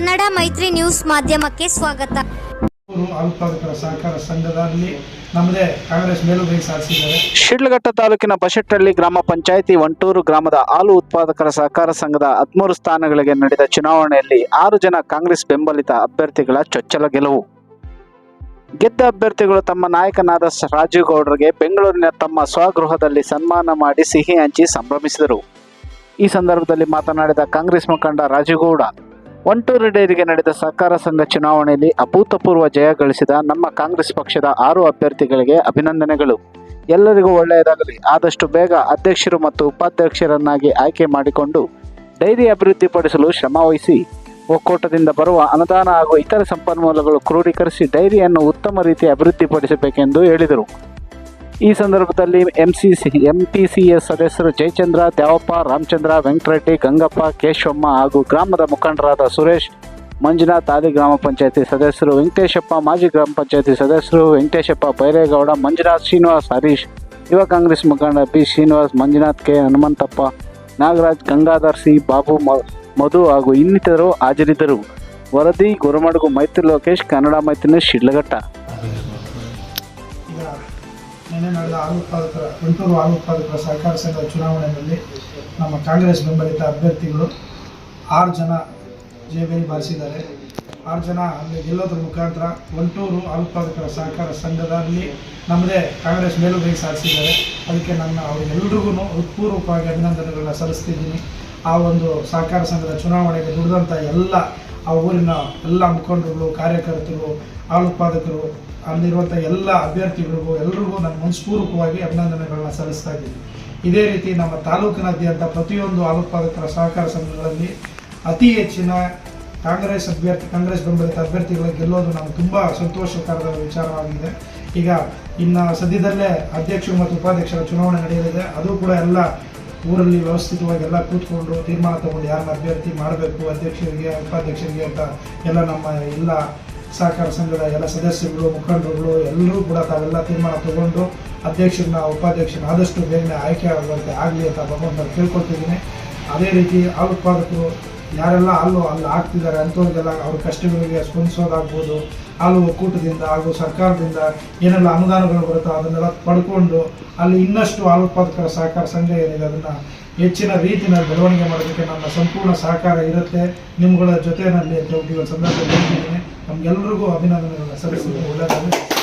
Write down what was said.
ಕನ್ನಡ ಮೈತ್ರಿ ನ್ಯೂಸ್ ಮಾಧ್ಯಮಕ್ಕೆ ಸ್ವಾಗತ. ಊರು ಹಾಲುತ್ಪಾದಕರ ಸಹಕಾರ ಸಂಘದಲ್ಲಿ ನಮ್ಮದೇ ಕಾಂಗ್ರೆಸ್ ಮೇಲುಗೈ ಸಾಧಿಸಿದ್ದಾರೆ. ಶಿಡ್ಲಘಟ್ಟ ತಾಲೂಕಿನ ಬಶೆಟ್ಟಹಳ್ಳಿ ಗ್ರಾಮ ಪಂಚಾಯಿತಿ ಒಂಟೂರು ಗ್ರಾಮದ ಹಾಲು ಉತ್ಪಾದಕರ ಸಹಕಾರ ಸಂಘದ ಹದಿಮೂರು ಸ್ಥಾನಗಳಿಗೆ ನಡೆದ ಚುನಾವಣೆಯಲ್ಲಿ ಆರು ಜನ ಕಾಂಗ್ರೆಸ್ ಬೆಂಬಲಿತ ಅಭ್ಯರ್ಥಿಗಳ ಚೊಚ್ಚಲ ಗೆಲುವು. ಗೆದ್ದ ಅಭ್ಯರ್ಥಿಗಳು ತಮ್ಮ ನಾಯಕನಾದ ರಾಜೀವ್ ಗೌಡರಿಗೆ ಬೆಂಗಳೂರಿನ ತಮ್ಮ ಸ್ವಗೃಹದಲ್ಲಿ ಸನ್ಮಾನ ಮಾಡಿ ಸಿಹಿ ಹಂಚಿ ಸಂಭ್ರಮಿಸಿದರು. ಈ ಸಂದರ್ಭದಲ್ಲಿ ಮಾತನಾಡಿದ ಕಾಂಗ್ರೆಸ್ ಮುಖಂಡ ರಾಜೀವ್ ಗೌಡ ಒಂಟೂರು ಡೈರಿಗೆ ನಡೆದ ಸಹಕಾರ ಸಂಘ ಚುನಾವಣೆಯಲ್ಲಿ ಅಭೂತಪೂರ್ವ ಜಯ ಗಳಿಸಿದ ನಮ್ಮ ಕಾಂಗ್ರೆಸ್ ಪಕ್ಷದ ಆರು ಅಭ್ಯರ್ಥಿಗಳಿಗೆ ಅಭಿನಂದನೆಗಳು. ಎಲ್ಲರಿಗೂ ಒಳ್ಳೆಯದಾಗಲಿ. ಆದಷ್ಟು ಬೇಗ ಅಧ್ಯಕ್ಷರು ಮತ್ತು ಉಪಾಧ್ಯಕ್ಷರನ್ನಾಗಿ ಆಯ್ಕೆ ಮಾಡಿಕೊಂಡು ಡೈರಿ ಅಭಿವೃದ್ಧಿಪಡಿಸಲು ಶ್ರಮವಹಿಸಿ ಒಕ್ಕೂಟದಿಂದ ಬರುವ ಅನುದಾನ ಹಾಗೂ ಇತರ ಸಂಪನ್ಮೂಲಗಳು ಕ್ರೋಢೀಕರಿಸಿ ಡೈರಿಯನ್ನು ಉತ್ತಮ ರೀತಿ ಅಭಿವೃದ್ಧಿಪಡಿಸಬೇಕೆಂದು ಹೇಳಿದರು. ಈ ಸಂದರ್ಭದಲ್ಲಿ ಎಂಸಿಸಿ ಎಂಪಿಸಿಎಸ್ ಸದಸ್ಯರು ಜಯಚಂದ್ರ, ದ್ಯಾವಪ್ಪ, ರಾಮಚಂದ್ರ, ವೆಂಕಟರೆಡ್ಡಿ, ಗಂಗಪ್ಪ, ಕೇಶವಮ್ಮ ಹಾಗೂ ಗ್ರಾಮದ ಮುಖಂಡರಾದ ಸುರೇಶ್, ಮಂಜುನಾಥ್ ಆದಿ ಗ್ರಾಮ ಪಂಚಾಯತಿ ಸದಸ್ಯರು, ವೆಂಕಟೇಶಪ್ಪ ಮಾಜಿ ಗ್ರಾಮ ಪಂಚಾಯತಿ ಸದಸ್ಯರು, ವೆಂಕಟೇಶಪ್ಪ ಬೈರೇಗೌಡ, ಮಂಜುನಾಥ್ ಶ್ರೀನಿವಾಸ್, ಹರೀಶ್, ಯುವ ಕಾಂಗ್ರೆಸ್ ಮುಖಂಡ P Srinivas, Manjunath K Hanumanthappa, Nagaraj, Gangadhar C, Babu Madhu ಹಾಗೂ ಇನ್ನಿತರರು ಹಾಜರಿದ್ದರು. ವರದಿ, ಗುರುಮಡಗು, ಮೈತ್ರಿ ಲೋಕೇಶ್, ಕನ್ನಡ ಮೈತ್ರಿ ಶಿಡ್ಲಘಟ್ಟ. ನಿನ್ನೆ ನಡೆದ ಹಾಲು ಉತ್ಪಾದಕರ ಗುಂಟೂರು ಹಾಲು ಉತ್ಪಾದಕರ ಸಹಕಾರ ಸಂಘದ ಚುನಾವಣೆಯಲ್ಲಿ ನಮ್ಮ ಕಾಂಗ್ರೆಸ್ ಬೆಂಬಲಿತ ಅಭ್ಯರ್ಥಿಗಳು ಆರು ಜನ ಜಯಬೇರಿ ಬಾರಿಸಿದ್ದಾರೆ. ಆರು ಜನ ಅಲ್ಲಿ ಗೆಲ್ಲೋದ್ರ ಮುಖಾಂತರ ಒಂಟೂರು ಹಾಲು ಉತ್ಪಾದಕರ ಸಹಕಾರ ಸಂಘದಲ್ಲಿ ನಮ್ಮದೇ ಕಾಂಗ್ರೆಸ್ ಮೇಲುಗೈ ಸಾಧಿಸಿದ್ದಾರೆ. ಅದಕ್ಕೆ ನನ್ನ ಅವರಿಗೆಲ್ಲರಿಗೂ ಹೃತ್ಪೂರ್ವಕವಾಗಿ ಅಭಿನಂದನೆಗಳನ್ನ ಸಲ್ಲಿಸ್ತಿದ್ದೀನಿ. ಆ ಒಂದು ಸಹಕಾರ ಸಂಘದ ಚುನಾವಣೆಗೆ ದುಡಿದಂಥ ಎಲ್ಲ ಆ ಊರಿನ ಎಲ್ಲ ಮುಖಂಡರುಗಳು, ಕಾರ್ಯಕರ್ತರು ಹಾಲು ಉತ್ಪಾದಕರು ಅಲ್ಲಿರುವಂಥ ಎಲ್ಲ ಅಭ್ಯರ್ಥಿಗಳಿಗೂ, ಎಲ್ರಿಗೂ ನಾನು ಮನಸ್ಪೂರ್ವಕವಾಗಿ ಅಭಿನಂದನೆಗಳನ್ನ ಸಲ್ಲಿಸ್ತಾ ಇದ್ದೀನಿ. ಇದೇ ರೀತಿ ನಮ್ಮ ತಾಲೂಕಿನಾದ್ಯಂತ ಪ್ರತಿಯೊಂದು ಹಾಲು ಸಹಕಾರ ಸಂಘಗಳಲ್ಲಿ ಅತಿ ಹೆಚ್ಚಿನ ಕಾಂಗ್ರೆಸ್ ಅಭ್ಯರ್ಥಿ, ಕಾಂಗ್ರೆಸ್ ಬೆಂಬಲಿತ ಅಭ್ಯರ್ಥಿಗಳ ಗೆಲ್ಲೋದು ನಮ್ಗೆ ತುಂಬ ಸಂತೋಷಕರದ ವಿಚಾರವಾಗಿದೆ. ಈಗ ಇನ್ನು ಸದ್ಯದಲ್ಲೇ ಅಧ್ಯಕ್ಷರು ಮತ್ತು ಉಪಾಧ್ಯಕ್ಷರ ಚುನಾವಣೆ ನಡೆಯಲಿದೆ. ಅದು ಕೂಡ ಎಲ್ಲ ಊರಲ್ಲಿ ವ್ಯವಸ್ಥಿತವಾಗಿ ಎಲ್ಲ ಕೂತ್ಕೊಂಡು ತೀರ್ಮಾನ ತಗೊಂಡು ಯಾರನ್ನ ಅಭ್ಯರ್ಥಿ ಮಾಡಬೇಕು, ಅಧ್ಯಕ್ಷರಿಗೆ, ಉಪಾಧ್ಯಕ್ಷರಿಗೆ ಅಂತ ಎಲ್ಲ ನಮ್ಮ ಎಲ್ಲ ಸಹಕಾರ ಸಂಘದ ಎಲ್ಲ ಸದಸ್ಯರುಗಳು, ಮುಖಂಡರುಗಳು ಎಲ್ಲರೂ ಕೂಡ ತಾವೆಲ್ಲ ತೀರ್ಮಾನ ತಗೊಂಡು ಅಧ್ಯಕ್ಷರನ್ನ, ಉಪಾಧ್ಯಕ್ಷರನ್ನ ಆದಷ್ಟು ಬೇಗನೆ ಆಯ್ಕೆ ಆಗುವಂತೆ ಆಗಲಿ ಅಂತ ಭಗವಂತ ಕೇಳ್ಕೊಳ್ತಿದ್ದೀನಿ. ಅದೇ ರೀತಿ ಹಾಲು ಉತ್ಪಾದಕರು ಯಾರೆಲ್ಲ ಹಾಲು ಅಲ್ಲಿ ಹಾಕ್ತಿದ್ದಾರೆ ಅಂಥವ್ರಿಗೆಲ್ಲ ಅವ್ರ ಕಷ್ಟಗಳಿಗೆ ಸ್ಪಂದಿಸೋದಾಗ್ಬೋದು, ಹಾಲು ಒಕ್ಕೂಟದಿಂದ ಹಾಗೂ ಸರ್ಕಾರದಿಂದ ಏನೆಲ್ಲ ಅನುದಾನಗಳು ಬರುತ್ತೋ ಅದನ್ನೆಲ್ಲ ಪಡ್ಕೊಂಡು ಅಲ್ಲಿ ಇನ್ನಷ್ಟು ಹಾಲು ಉತ್ಪಾದಕರ ಸಹಕಾರ ಸಂಘ ಏನಿದೆ ಅದನ್ನು ಹೆಚ್ಚಿನ ರೀತಿಯ ಬೆಳವಣಿಗೆ ಮಾಡೋದಕ್ಕೆ ನನ್ನ ಸಂಪೂರ್ಣ ಸಹಕಾರ ಇರುತ್ತೆ. ನಿಮ್ಗಳ ಜೊತೆಯಲ್ಲಿ ನಾನು ಸಂದರ್ಭದಲ್ಲಿ ನಮ್ಗೆಲ್ರಿಗೂ ಅಭಿನಂದನೆಗಳನ್ನ ಸಲ್ಲಿಸಿದ್ದು ಒಳ್ಳೆಯದಾಗಲಿ